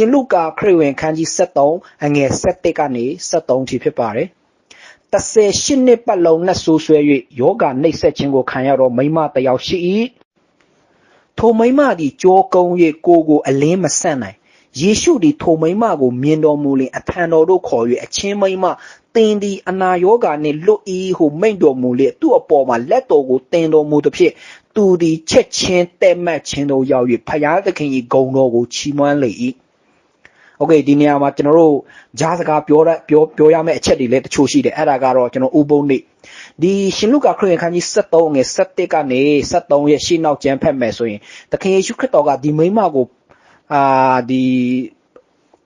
ရှင်လုကာခရစ်ဝင်ခန်းကြီး73အငယ်7ကနေ73ထိဖြစ်ပါတယ်38နှစ်ပတ်လုံးနဲ့ဆိုးဆွဲ၍ယောဂနှိပ်စက်ခြင်းကိုခံရတော့မိမတစ်ယောက်ရှိ၏ထိုမိမသည်ကြောကုန်း၍ကိုကိုအလင်းမဆန့်နိုင်ယေရှုသည်ထိုမိမကိုမြင်တော်မူလင်အထံတော်တို့ခေါ်၍အချင်းမိမသင်သည်အနာယောဂနှင့်လွတ်၏ဟုမိန့်တော်မူလေသူ့အပေါ်မှာလက်တော်ကိုတင်တော်မူသည်ဖြင့်သူသည်ချက်ချင်းတဲ့မှတ်ခြင်းတို့ရောက်၍ဖယားသခင်၏ဂုဏ်တော်ကိုချီးမွမ်းလေ၏ okay ဒီနေရာမှာကျွန်တော်တို့ဂျားစကားပြောတတ်ပြောပြောရမယ့်အချက်တွေလည်းတချို့ရှိတယ်အဲ့ဒါကတော့ကျွန်တော်ဥပုံနေဒီရှင်လုကာခရစ်ယာန်ခန်းကြီး73ငယ်71ကနေ73ရဲ့ရှေ့နောက်ကျမ်းဖတ်မယ်ဆိုရင်သခင်ယေရှုခရစ်တော်ကဒီမိမကိုအာဒီ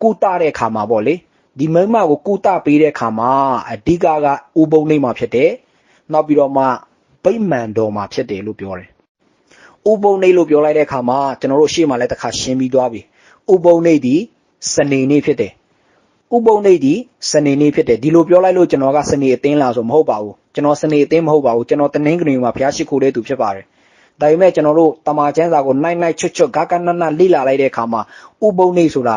ကုတတဲ့အခါမှာပေါ့လေဒီမိမကိုကုတပေးတဲ့အခါမှာအဓိကကဥပုံနေမှာဖြစ်တယ်နောက်ပြီးတော့မှဗိမ္မာန်တော်မှာဖြစ်တယ်လို့ပြောတယ်ဥပုံနေလို့ပြောလိုက်တဲ့အခါမှာကျွန်တော်တို့ရှေ့မှာလည်းတစ်ခါရှင်းပြီးသွားပြီဥပုံနေဒီ စနေနေ့ဖြစ်တယ်ဥပုံနေဒီစနေနေ့ဖြစ်တယ်ဒီလိုပြောလိုက်လို့ကျွန်တော်ကစနေအသင်းလားဆိုမဟုတ်ပါဘူးကျွန်တော်စနေအသင်းမဟုတ်ပါဘူးကျွန်တော်တနင်္ဂနွေမှာဖျားရှိခိုးတဲ့သူဖြစ်ပါတယ်ဒါပေမဲ့ကျွန်တော်တို့တမာချမ်းစာကိုနိုင်နိုင်ချွတ်ချွတ်ဂါကနနလိလာလိုက်တဲ့အခါမှာဥပုံနေဆိုတာ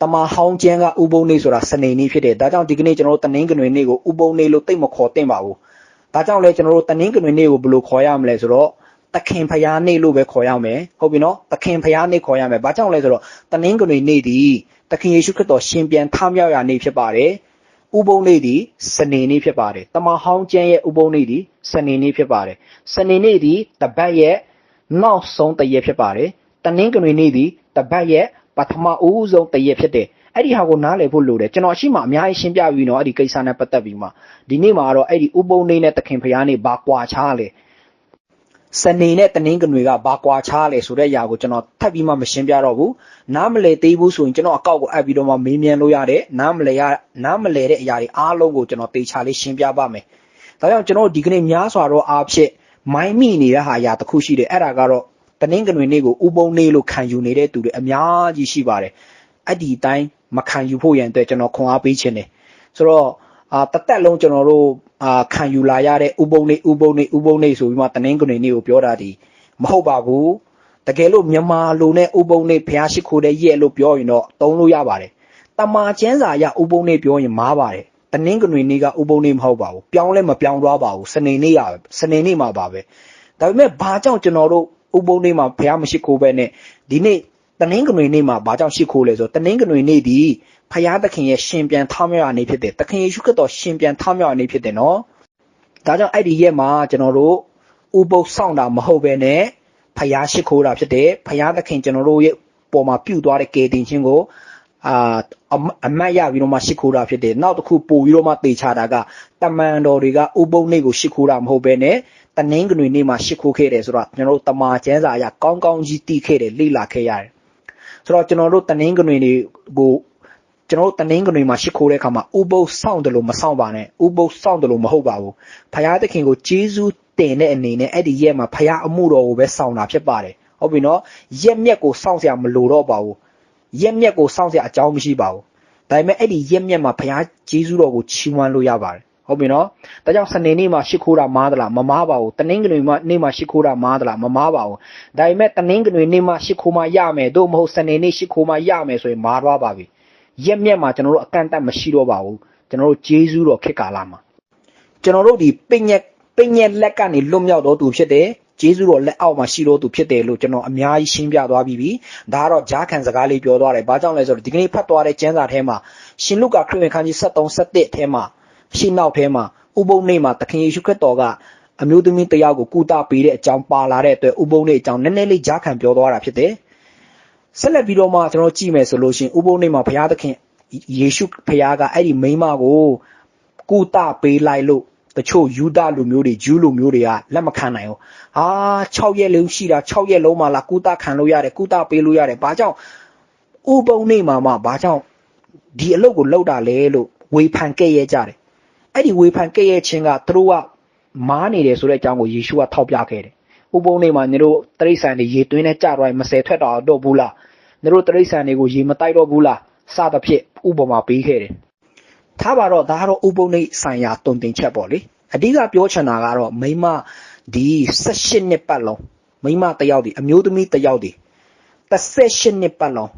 တမာဟောင်းကျန်းကဥပုံနေဆိုတာစနေနေ့ဖြစ်တယ်ဒါကြောင့်ဒီကနေ့ကျွန်တော်တို့တနင်္ဂနွေနေ့ကိုဥပုံနေလို့တိတ်မခေါ်သင့်ပါဘူးဒါကြောင့်လဲကျွန်တော်တို့တနင်္ဂနွေနေ့ကိုဘယ်လိုခေါ်ရမလဲဆိုတော့ သခင်ဖျားနေ့လို့ပဲခေါ်ရမယ်ဟုတ်ပြီနော်သခင်ဖျားနေ့ခေါ်ရမယ်ဘာကြောင့်လဲဆိုတော့တနင်္ဂနွေနေ့ဒီသခင်ယေရှုခရစ်တော်ရှင်ပြန်ထမြောက်ရာနေ့ဖြစ်ပါတယ်ဥပုံနေ့ဒီစနေနေ့ဖြစ်ပါတယ်တမန်ဟောင်းကျမ်းရဲ့ဥပုံနေ့ဒီစနေနေ့ဖြစ်ပါတယ်စနေနေ့ဒီတပတ်ရဲ့နောက်ဆုံးတရက်ဖြစ်ပါတယ်တနင်္ဂနွေနေ့ဒီတပတ်ရဲ့ပထမဦးဆုံးတရက်ဖြစ်တယ်အဲ့ဒီဟာကိုနားလည်ဖို့လိုတယ်ကျွန်တော်အရှိမအများကြီးရှင်းပြပြီးတော့အဲ့ဒီကိစ္စနဲ့ပတ်သက်ပြီးမှဒီနေ့မှာတော့အဲ့ဒီဥပုံနေ့နဲ့သခင်ဖျားနေ့ဘာကွာခြားလဲ စနေနဲ့တနင်္ဂနွေကဘာကွာခြားလဲဆိုတဲ့အရာကိုကျွန်တော်ထပ်ပြီးမှမရှင်းပြတော့ဘူးနားမလည်သေးဘူးဆိုရင်ကျွန်တော်အကောက်ကိုအပ်ပြီးတော့မှမေးမြန်းလို့ရတယ်နားမလည်ရနားမလည်တဲ့အရာတွေအားလုံးကိုကျွန်တော်တေချာလေးရှင်းပြပါမယ်ဒါကြောင့်ကျွန်တော်ဒီကနေ့များစွာတော့အားဖြင့်မိုင်းမိနေတဲ့ဟာအရာတစ်ခုရှိတယ်အဲ့ဒါကတော့တနင်္ဂနွေနေ့ကိုဥပုံနေ့လို့ခံယူနေတဲ့သူတွေအများကြီးရှိပါတယ်အဲ့ဒီအတိုင်းမခံယူဖို့ရန်အတွက်ကျွန်တော်ခွန်အားပေးခြင်းတယ်ဆိုတော့ အာတသက်လုံးကျွန်တော်တို့အာခံယူလာရတဲ့ဥပုံနေဥပုံနေဥပုံနေဆိုပြီးမှတနင်္ဂနွေနေ့ကိုပြောတာဒီမဟုတ်ပါဘူးတကယ်လို့မြန်မာလိုနဲ့ဥပုံနေဖျားရှိခိုးတဲ့ရဲ့လို့ပြောရင်တော့သုံးလို့ရပါတယ်တမာကျန်းစာရဥပုံနေပြောရင်မားပါတယ်တနင်္ဂနွေနေ့ကဥပုံနေမဟုတ်ပါဘူးပြောင်းလဲမပြောင်းသွားပါဘူးစနေနေ့ရစနေနေ့မှာပါပဲဒါပေမဲ့ဘာကြောင့်ကျွန်တော်တို့ဥပုံနေမှာဖျားမရှိခိုးပဲနဲ့ဒီနေ့ တနင်္ဂနွေနေ့မှာဘာကြောင့်ရှိခိုးလဲဆိုတော့တနင်္ဂနွေနေ့ဒီဖယားသခင်ရဲ့ရှင်ပြန်ထမြောက်ရနေဖြစ်တယ်သခင်ယေရှုခရစ်တော်ရှင်ပြန်ထမြောက်ရနေဖြစ်တယ်နော်ဒါကြောင့်အဲ့ဒီရက်မှာကျွန်တော်တို့ဥပုပ်ဆောင်တာမဟုတ်ပဲနဲ့ဖယားရှိခိုးတာဖြစ်တယ်ဖယားသခင်ကျွန်တော်တို့ရဲ့ပေါ်မှာပြုတ်သွားတဲ့ကေတင်ချင်းကိုအာအမတ်ရပြီးတော့မှရှိခိုးတာဖြစ်တယ်နောက်တစ်ခုပို့ပြီးတော့မှတေချတာကတမန်တော်တွေကဥပုပ်နေ့ကိုရှိခိုးတာမဟုတ်ပဲနဲ့တနင်္ဂနွေနေ့မှာရှိခိုးခဲ့တယ်ဆိုတော့ကျွန်တော်တို့တမာကျမ်းစာအရကောင်းကောင်းကြီးသိခဲ့တယ်လေ့လာခဲ့ရတယ် ဆိုတော့ကျွန်တော်တို့တနင်္ဂနွေတွေကိုကျွန်တော်တို့တနင်္ဂနွေမှာရှ िख ိုးတဲ့အခါမှာဥပုပ်စောင့်တယ်လို့မစောင့်ပါနဲ့ဥပုပ်စောင့်တယ်လို့မဟုတ်ပါဘူးဖရာသခင်ကိုဂျေဇုတင်တဲ့အနေနဲ့အဲ့ဒီရက်မှာဖရာအမှုတော်ကိုပဲစောင့်တာဖြစ်ပါတယ်ဟုတ်ပြီနော်ရက်မြက်ကိုစောင့်စရာမလိုတော့ပါဘူးရက်မြက်ကိုစောင့်စရာအကြောင်းမရှိပါဘူးဒါပေမဲ့အဲ့ဒီရက်မြက်မှာဖရာဂျေဇုတော်ကိုချီးမွမ်းလို့ရပါတယ် ဟုတ်ပြီနော်ဒါကြောင့်စနေနေ့မှာရှစ်ခိုးတာမားသလားမမားပါဘူးတနင်္ဂနွေမှာနေ့မှာရှစ်ခိုးတာမားသလားမမားပါဘူးဒါပေမဲ့တနင်္ဂနွေနေ့မှာရှစ်ခိုးမှရမယ်သို့မဟုတ်စနေနေ့ရှစ်ခိုးမှရမယ်ဆိုရင်မားသွားပါပြီရက်မြက်မှာကျွန်တော်တို့အကန့်အသတ်မရှိတော့ပါဘူးကျွန်တော်တို့ဂျေဇူးတော်ခေတ်ကာလမှာကျွန်တော်တို့ဒီပညက်ပညက်လက်ကနေလွတ်မြောက်တော်သူဖြစ်တယ်ဂျေဇုတော်လက်အောက်မှာရှိတော်သူဖြစ်တယ်လို့ကျွန်တော်အများကြီးရှင်းပြသွားပြီးပြီဒါကတော့ဂျားခံစကားလေးပြောသွားတယ်ဘာကြောင့်လဲဆိုတော့ဒီကနေ့ဖတ်သွားတဲ့ကျမ်းစာထဲမှာရှင်လုကာခရစ်ဝင်ခန်းကြီး73 71ထဲမှာ ရှင်းနောက်ထဲမှာဥပုံနေ့မှာသခင်ယေရှုခရစ်တော်ကအမျိုးသမီးတယောက်ကိုကုသပေးတဲ့အကြောင်းပါလာတဲ့အတွက်ဥပုံနေ့အကြောင်းနည်းနည်းလေးဂျားခံပြောသွားတာဖြစ်တယ်ဆက်လက်ပြီးတော့မှကျွန်တော်ကြည့်မယ်ဆိုလို့ရှိရင်ဥပုံနေ့မှာဘုရားသခင်ယေရှုဘုရားကအဲ့ဒီမိန်းမကိုကုသပေးလိုက်လို့တချို့ယူဒလူမျိုးတွေဂျူးလူမျိုးတွေကလက်မခံနိုင်ဘူး။ဟာ6ရက်လုံးရှိတာ6ရက်လုံးမှလာကုသခံလို့ရတယ်ကုသပေးလို့ရတယ်။ဘာကြောင့်ဥပုံနေ့မှာမှဘာကြောင့်ဒီအလုပ်ကိုလုပ်တာလဲလို့ဝေဖန်ခဲ့ရကြတယ်။ အဲ့ဒီဝေဖန်ခဲ့ရခြင်းကသူတို့ကမားနေတယ်ဆိုတဲ့အကြောင်းကိုယေရှုကထောက်ပြခဲ့တယ်။ဥပုံနေ့မှာညီတို့တရိษံတွေရေသွင်းနဲ့ကြတော့မဆယ်ထွက်တော့တော့ဘူးလား။ညီတို့တရိษံတွေကိုရေမတိုက်တော့ဘူးလား။စသဖြင့်ဥပမာပေးခဲ့တယ်ထားပါတော့ဒါကတော့ဥပုံနေဆိုင်ရာတုံတင်ချက်ပေါ့လေအဓိကပြောချင်တာကတော့မိမဒီ18နှစ်ပတ်လုံးမိမတယောက်ဒီအမျိုးသမီးတယောက်ဒီ18နှစ်ပတ်လုံး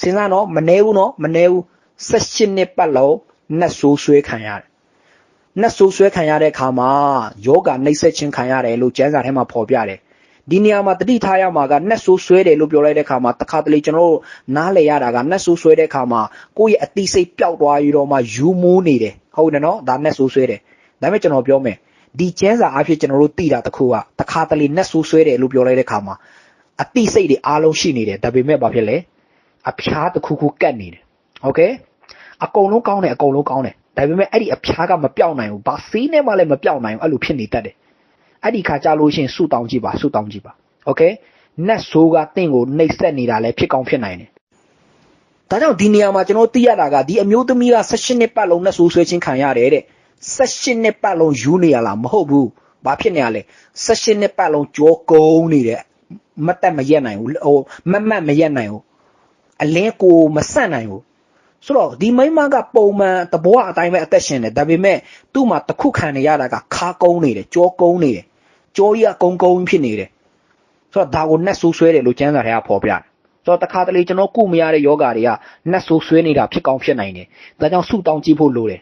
စဉ်းစားနော်မနေဘူးနော်မနေဘူး18နှစ်ပတ်လုံးနတ်ဆိုးဆွဲခံရတယ် နတ်ဆိုးဆွဲခံရတဲ့အခါမှာယောဂနှိပ်စက်ခြင်းခံရတယ်လို့ကျမ်းစာထဲမှာဖော်ပြတယ်ဒီနေရာမှာတတိထားရမှာကနတ်ဆိုးဆွဲတယ်လို့ပြောလိုက်တဲ့အခါမှာတခါတလေကျွန်တော်တို့နားလည်ရတာကနတ်ဆိုးဆွဲတဲ့အခါမှာကိုယ့်ရဲ့အတိစိတ်ပျောက်သွားပြီးတော့မှယူမိုးနေတယ်ဟုတ်တယ်နော်ဒါနတ်ဆိုးဆွဲတယ်ဒါပေမဲ့ကျွန်တော်ပြောမယ်ဒီကျမ်းစာအဖြစ်ကျွန်တော်တို့သိတာတခုကတခါတလေနတ်ဆိုးဆွဲတယ်လို့ပြောလိုက်တဲ့အခါမှာအတိစိတ်တွေအားလုံးရှိနေတယ်ဒါပေမဲ့ဘာဖြစ်လဲအဖျားတစ်ခုခုကတ်နေတယ်โอเคအကုန်လုံးကောင်းတယ်အကုန်လုံးကောင်းတယ် ဒါပေမဲ့အဲ့ဒီအဖျားကမပြောင်းနိုင်ဘူးဘာစီးနဲ့မှလည်းမပြောင်းနိုင်ဘူးအဲ့လိုဖြစ်နေတတ်တယ်အဲ့ဒီခါကြလို့ရှိရင်ဆူတောင်းကြည့်ပါဆူတောင်းကြည့်ပါโอเคနတ်ဆိုးကတင့်ကိုနှိပ်စက်နေတာလည်းဖြစ်ကောင်းဖြစ်နိုင်တယ်ဒါကြောင့်ဒီနေရာမှာကျွန်တော်သိရတာကဒီအမျိုးသမီးက16နှစ်ပတ်လုံးနတ်ဆိုးဆွဲခြင်းခံရတယ်တဲ့16နှစ်ပတ်လုံးယူနေရလားမဟုတ်ဘူးဘာဖြစ်နေရလဲ16နှစ်ပတ်လုံးကြောကုန်းနေတယ်မတက်မရက်နိုင်ဘူးဟိုမမတ်မရက်နိုင်ဘူးအလင်းကိုမဆန့်နိုင်ဘူး ဆိုတော့ဒီမိမကပုံမှန်တဘောအတိုင်းပဲအသက်ရှင်တယ်ဒါပေမဲ့သူ့မှာတခုခံနေရတာကခါကုန်းနေတယ်ကြောကုန်းနေတယ်ကြောကြီးကကုန်းကုန်းဖြစ်နေတယ်ဆိုတော့ဒါကိုနှက်ဆိုးဆွဲတယ်လို့ကျမ်းစာထဲကဖော်ပြတယ်ဆိုတော့တခါတလေကျွန်တော်ကုမရတဲ့ယောဂတွေကနှက်ဆိုးဆွဲနေတာဖြစ်ကောင်းဖြစ်နိုင်တယ်ဒါကြောင့်ဆုတောင်းကြည့်ဖို့လိုတယ်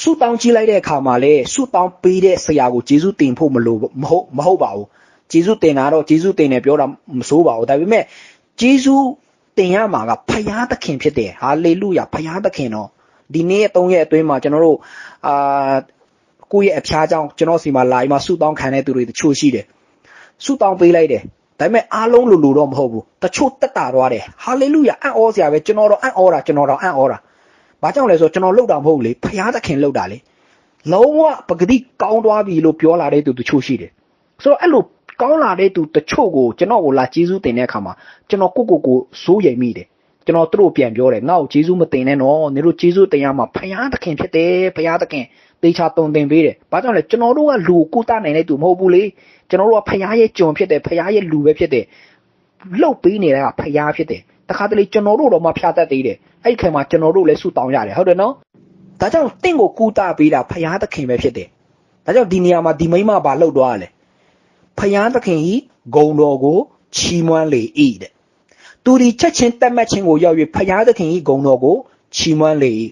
ဆုတောင်းကြည့်လိုက်တဲ့အခါမှာလေဆုတောင်းပေးတဲ့ဆရာကိုယေရှုတင်ဖို့မလိုမဟုတ်မဟုတ်ပါဘူးယေရှုတင်တာတော့ယေရှုတင်တယ်ပြောတာမဆိုးပါဘူးဒါပေမဲ့ယေရှု တင်ရမှာကဖယားသခင်ဖြစ်တယ်ဟာလေလုယာဖယားသခင်တော့ဒီနေ့ရဲ့၃ရက်အတွင်းမှာကျွန်တော်တို့အာကိုယ့်ရဲ့အဖျားကြောင့်ကျွန်တော်စီမှာလာပြီးမှဆုတောင်းခံတဲ့သူတွေတချို့ရှိတယ်ဆုတောင်းပေးလိုက်တယ်ဒါပေမဲ့အားလုံးလိုလိုတော့မဟုတ်ဘူးတချို့တက်တာသွားတယ်ဟာလေလုယာအံ့ဩစရာပဲကျွန်တော်တော့အံ့ဩတာကျွန်တော်တော့အံ့ဩတာဘာကြောင့်လဲဆိုတော့ကျွန်တော်လှုပ်တာမဟုတ်လေဖယားသခင်လှုပ်တာလေလုံးဝပဂတိကောင်းသွားပြီလို့ပြောလာတဲ့သူတချို့ရှိတယ်ဆိုတော့အဲ့လို ကောင်းလာတဲ့သူတချို့ကိုကျွန်တော်ကိုလာကျေးဇူးတင်တဲ့အခါမှာကျွန်တော်ကိုကိုကိုစိုးရိမ်မိတယ်ကျွန်တော်တို့ပြန်ပြောတယ်ငါ့ကိုကျေးဇူးမတင်နဲ့နော်နေတို့ကျေးဇူးတင်ရမှာဖယားသခင်ဖြစ်တယ်ဖယားသခင်တေချာတုံတင်ပေးတယ်ဘာကြောင့်လဲကျွန်တော်တို့ကလူကိုတနိုင်တဲ့သူမဟုတ်ဘူးလေကျွန်တော်တို့ကဖယားရဲ့ကြုံဖြစ်တယ်ဖယားရဲ့လူပဲဖြစ်တယ်လှုပ်ပေးနေတာကဖယားဖြစ်တယ်တခါတလေကျွန်တော်တို့တော့မှဖျားတတ်သေးတယ်အဲ့ဒီခေတ်မှာကျွန်တော်တို့လည်းဆုတောင်းရတယ်ဟုတ်တယ်နော်ဒါကြောင့်တင့်ကိုကူတာပေးတာဖယားသခင်ပဲဖြစ်တယ်ဒါကြောင့်ဒီနေရာမှာဒီမိမဘာလှုပ်သွားရလဲ ဖယားသခင်ဤဂုံတော်ကိုချီးမွမ်းလေ၏တဲ့သူဒီချက်ချင်းတက်မှတ်ခြင်းကိုရောက်၍ဖယားသခင်ဤဂုံတော်ကိုချီးမွမ်းလေ၏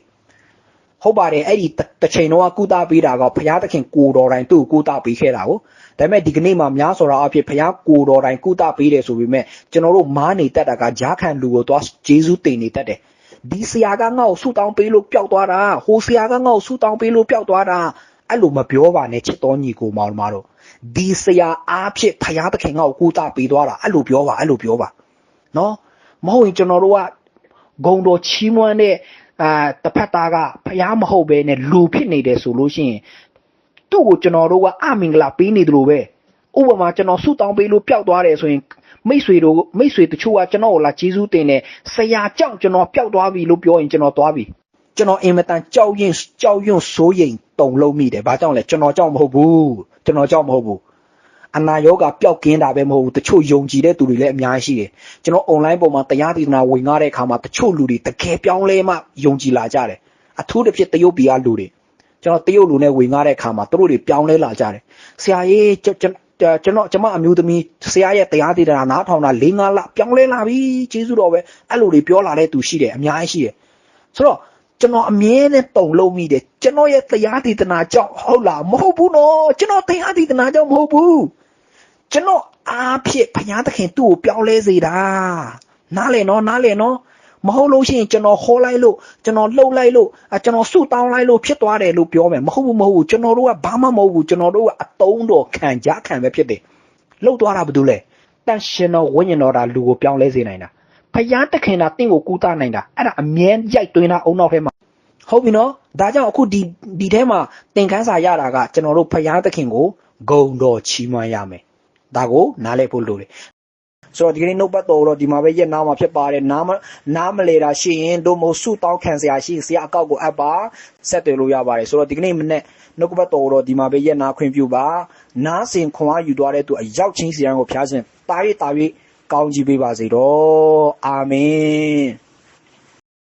ဟုတ်ပါတယ်အဲ့ဒီတစ်ချိန်တော့ကုသပေးတာကဘုရားသခင်ကိုတော်တိုင်သူ့ကိုကုသပေးခဲ့တာကိုဒါပေမဲ့ဒီကနေ့မှာများဆိုတာအဖြစ်ဘုရားကိုတော်တိုင်ကုသပေးတယ်ဆိုပေမဲ့ကျွန်တော်တို့မားနေတတ်တာကဂျားခံလူကိုသွားဂျေဇုတင်နေတတ်တယ်ဒီဆရာကငါ့ကိုဆူတောင်းပေးလို့ပျောက်သွားတာဟိုဆရာကငါ့ကိုဆူတောင်းပေးလို့ပျောက်သွားတာအဲ့လိုမပြောပါနဲ့ချစ်တော်ညီကိုမောင်မတို့ ဒီဆရာအားဖြင့်ဘုရားသခင်ငါ့ကိုကုသပေးသွားတာအဲ့လိုပြောပါအဲ့လိုပြောပါနော်မဟုတ်ရင်ကျွန်တော်တို့ကဂုံတော်ချီးမွမ်းတဲ့အာတစ်ဖက်သားကဖျားမဟုတ်ပဲနဲ့လူဖြစ်နေတယ်ဆိုလို့ရှိရင်သူ့ကိုကျွန်တော်တို့ကအမင်္ဂလာပေးနေတယ်လို့ပဲဥပမာကျွန်တော်ဆုတောင်းပေးလို့ပျောက်သွားတယ်ဆိုရင်မိတ်ဆွေတို့မိတ်ဆွေတချို့ကကျွန်တော်ကိုလာကျေးဇူးတင်တယ်ဆရာကြောင့်ကျွန်တော်ပျောက်သွားပြီလို့ပြောရင်ကျွန်တော်သွားပြီ ကျွန်တော်အင်မတန်ကြောက်ရင်ကြောက်ရွံ့စိုးရိမ်တုန်လုံးမိတယ်ဘာကြောင့်လဲကျွန်တော်ကြောင့်မဟုတ်ဘူးကျွန်တော်ကြောင့်မဟုတ်ဘူးအနာယောဂပျောက်ကင်းတာပဲမဟုတ်ဘူးတချို့ယုံကြည်တဲ့သူတွေလည်းအများကြီးရှိတယ်ကျွန်တော် online ပေါ်မှာတရားဒေသနာဝင်ငါတဲ့အခါမှာတချို့လူတွေတကယ်ပြောင်းလဲမှယုံကြည်လာကြတယ်အထူးတစ်ဖြစ်တရုတ်ပြည်ကလူတွေကျွန်တော်တရုတ်လူနဲ့ဝင်ငါတဲ့အခါမှာသူတို့တွေပြောင်းလဲလာကြတယ်ဆရာကြီးကျွန်တော်ကျွန်မအမျိုးသမီးဆရာရဲ့တရားဒေသနာနားထောင်တာ၄၅လပြောင်းလဲလာပြီကျေးဇူးတော်ပဲအဲ့လိုတွေပြောလာတဲ့သူရှိတယ်အများကြီးရှိတယ်ဆိုတော့ ကျွန်တော်အမြဲတမ်းတုံလုံးမိတယ်ကျွန်တော်ရဲ့တရားဒေသနာကြောင့်ဟုတ်လားမဟုတ်ဘူးနော်ကျွန်တော်တရားဒေသနာကြောင့်မဟုတ်ဘူးကျွန်တော်အားဖြင့်ဘုရားသခင်သူ့ကိုပြောင်းလဲစေတာနားလေနော်နားလေနော်မဟုတ်လို့ရှိရင်ကျွန်တော်ခေါ်လိုက်လို့ကျွန်တော်လှုပ်လိုက်လို့ကျွန်တော်ဆုတောင်းလိုက်လို့ဖြစ်သွားတယ်လို့ပြောမယ်မဟုတ်ဘူးမဟုတ်ဘူးကျွန်တော်တို့ကဘာမှမဟုတ်ဘူးကျွန်တော်တို့ကအတုံးတော်ခံကြခံပဲဖြစ်တယ်လှုပ်သွားတာဘာလို့လဲတန်ရှင်တော်ဝိညာဉ်တော်ဒါလူကိုပြောင်းလဲစေနိုင်တာဘုရားသခင်ကတင့်ကိုကူးတာနိုင်တာအဲ့ဒါအမြဲရိုက်သွင်းတာအုံနောက်ထဲမှာ ဟုတ်ပြီနော်ဒါကြောင့်အခုဒီဒီထဲမှာသင်ခန်းစာရတာကကျွန်တော်တို့ဘုရားသခင်ကိုဂုံတော်ချီးမွမ်းရမယ်ဒါကိုနားလည်ဖို့လိုတယ်ဆိုတော့ဒီကနေ့နှုတ်ပတ်တော်တော့ဒီမှာပဲရက်နာမှာဖြစ်ပါတယ်နားမနားမလေတာရှိရင်တို့မို့ဆုတောင်းခံစရာရှိဆရာအကောက်ကိုအပ်ပါဆက်သွယ်လို့ရပါတယ်ဆိုတော့ဒီကနေ့မနေ့နှုတ်ပတ်တော်တော့ဒီမှာပဲရက်နာခွင့်ပြုပါနားစင်ခွန်အားယူသွားတဲ့သူအရောက်ချင်းစီရန်ကိုဖျားခြင်းတာ၍တာ၍ကောင်းကြီးပေးပါစေတော့အာမင်